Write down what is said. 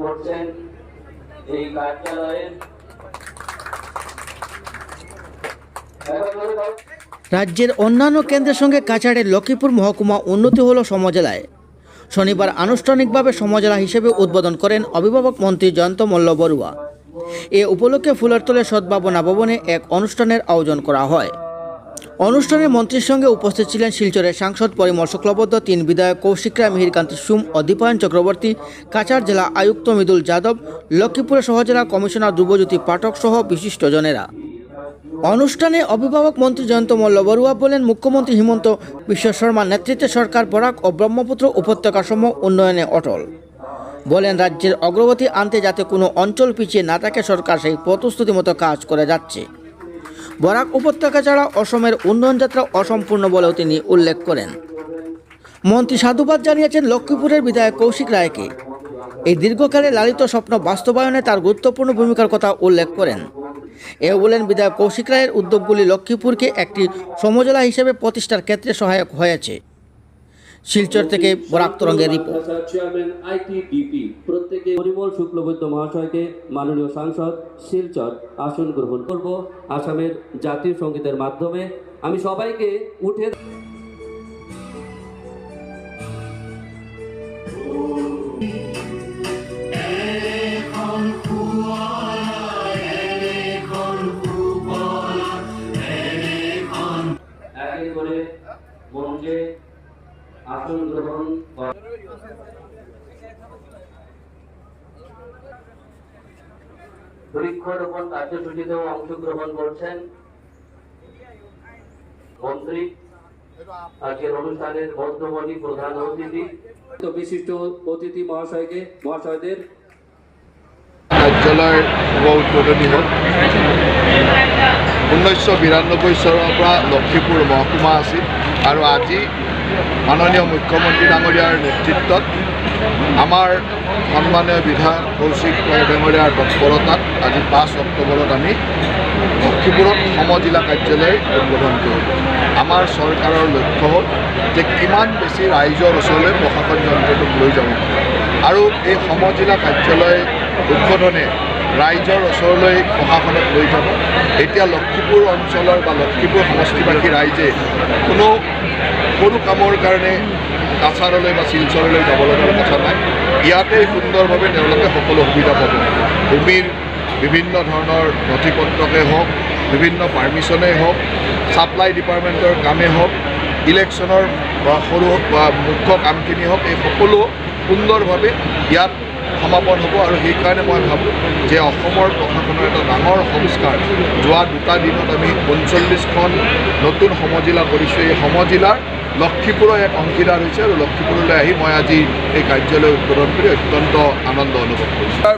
করছেন এই কার্যালয়ের। রাজ্যের অন্যান্য কেন্দ্রের সঙ্গে কাছাড়ের লক্ষ্মীপুর মহকুমা উন্নতি হল সমজেলায় শনিবার আনুষ্ঠানিকভাবে সমজেলা হিসেবে উদ্বোধন করেন অভিভাবক মন্ত্রী জয়ন্ত মল্ল বড়ুয়া এ উপলক্ষে ফুলেরতলে সদ্ভাবনা ভবনে এক অনুষ্ঠানের আয়োজন করা হয় অনুষ্ঠানে মন্ত্রীর সঙ্গে উপস্থিত ছিলেন শিলচরের সাংসদ পরিমল শুক্লবদ্ধ তিন বিধায়ক কৌশিক রায়, মিহিরকান্তি সুম ও দীপায়ন চক্রবর্তী, কাছাড় জেলা আয়ুক্ত মৃদুল যাদব, লক্ষ্মীপুরের সহজেলা কমিশনার ধ্রুবজ্যোতি পাঠক সহ বিশিষ্টজনেরা। অনুষ্ঠানে অভিভাবক মন্ত্রী জয়ন্ত মল্ল বড়ুয়া বলেন, মুখ্যমন্ত্রী হিমন্ত বিশ্ব শর্মার নেতৃত্বে সরকার বরাক ও ব্রহ্মপুত্র উপত্যকা সমূহ উন্নয়নে অটল। বলেন, রাজ্যের অগ্রগতি আনতে যাতে কোনো অঞ্চল পিছিয়ে না থাকে, সরকার সেই প্রতিশ্রুতি মতো কাজ করে যাচ্ছে। বরাক উপত্যকা ছাড়া অসমের উন্নয়ন যাত্রা অসম্পূর্ণ বলেও তিনি উল্লেখ করেন। মন্ত্রী সাধুবাদ জানিয়েছেন লক্ষ্মীপুরের বিধায়ক কৌশিক রায়কে। এই দীর্ঘকালে লালিত স্বপ্ন বাস্তবায়নে তার গুরুত্বপূর্ণ ভূমিকার কথা উল্লেখ করেন। এ বলেন, বিধায়ক কৌশিক রায়ের উদ্যোগগুলি লক্ষ্মীপুরকে একটি সমজেলা হিসেবে প্রতিষ্ঠার ক্ষেত্রে সহায়ক হয়েছে। শিলচর থেকে বরাক তরঙ্গের রিপোর্ট। চেয়ারম্যান আইটিডিপি প্রত্যেকে পরিমল শুক্লবৈদ্য মহাশয়কে মাননীয় সাংসদ শিলচর আসন গ্রহণ করব আসামের জাতীয় সঙ্গীতের মাধ্যমে। আমি সবাইকে উঠে মঞ্চে আসন গ্রহণ বৃক্ষরোপণ কার্যসূচিতেও অংশগ্রহণ করছেন মন্ত্রী আজকের অনুষ্ঠানের মধ্যমণি প্রধান অতিথি। তো বিশিষ্ট অতিথি মহাশয়কে মহাশয়দের উদ্বোধনী হ'ল ঊনৈছশ বিৰান্নব্বৈ চনৰ পৰা লক্ষীপুৰ মহকুমা আছিল আৰু আজি মাননীয় মুখ্যমন্ত্ৰী ডাঙৰীয়াৰ নেতৃত্বত আমাৰ সন্মানীয় বিধায়ক কৌশিক ৰায় ডাঙৰীয়াৰ তৎপৰতাত আজি পাঁচ অক্টোবৰত আমি লক্ষীপুৰত সমজিলা কাৰ্যালয় উদ্বোধন কৰিলোঁ আমাৰ চৰকাৰৰ লক্ষ্য হ'ল যে কিমান বেছি ৰাইজৰ ওচৰলৈ প্ৰশাসন যন্ত্ৰটোক লৈ যাব। আৰু এই সমজিলা কাৰ্যালয় উদ্বোধনে ৰাইজৰ ওচৰলৈ প্ৰশাসনক লৈ যাব। এতিয়া লক্ষীপুৰ অঞ্চলৰ বা লক্ষীপুৰ সমষ্টিবাসী ৰাইজে কোনো সৰু কামৰ কাৰণে কাছাৰলৈ বা শিলচৰলৈ যাব লগাৰ কথা নাই। ইয়াতেই সুন্দৰভাৱে তেওঁলোকে সকলো সুবিধা পাব। ভূমিৰ বিভিন্ন ধৰণৰ নথি পত্ৰকে হওক বিভিন্ন পাৰ্মিশ্যনেই হওক ছাপ্লাই ডিপাৰ্টমেণ্টৰ কামেই হওক ইলেকশ্যনৰ বা সৰু বা মুখ্য কামখিনি হওক এই সকলো সুন্দৰভাৱে ইয়াত সমাপন হ'ব আৰু সেইকাৰণে মই ভাবোঁ যে অসমৰ প্ৰশাসনৰ এটা ডাঙৰ সংস্কাৰ যোৱা দুটা দিনত আমি পঞ্চল্লিছখন নতুন সমজিলা কৰিছোঁ। এই সমজিলাৰ লক্ষীপুৰৰ এক অংশীদাৰ হৈছে আৰু লক্ষীপুৰলৈ আহি মই আজি এই কাৰ্যালয় উদ্বোধন কৰি অত্যন্ত আনন্দ অনুভৱ কৰিছোঁ।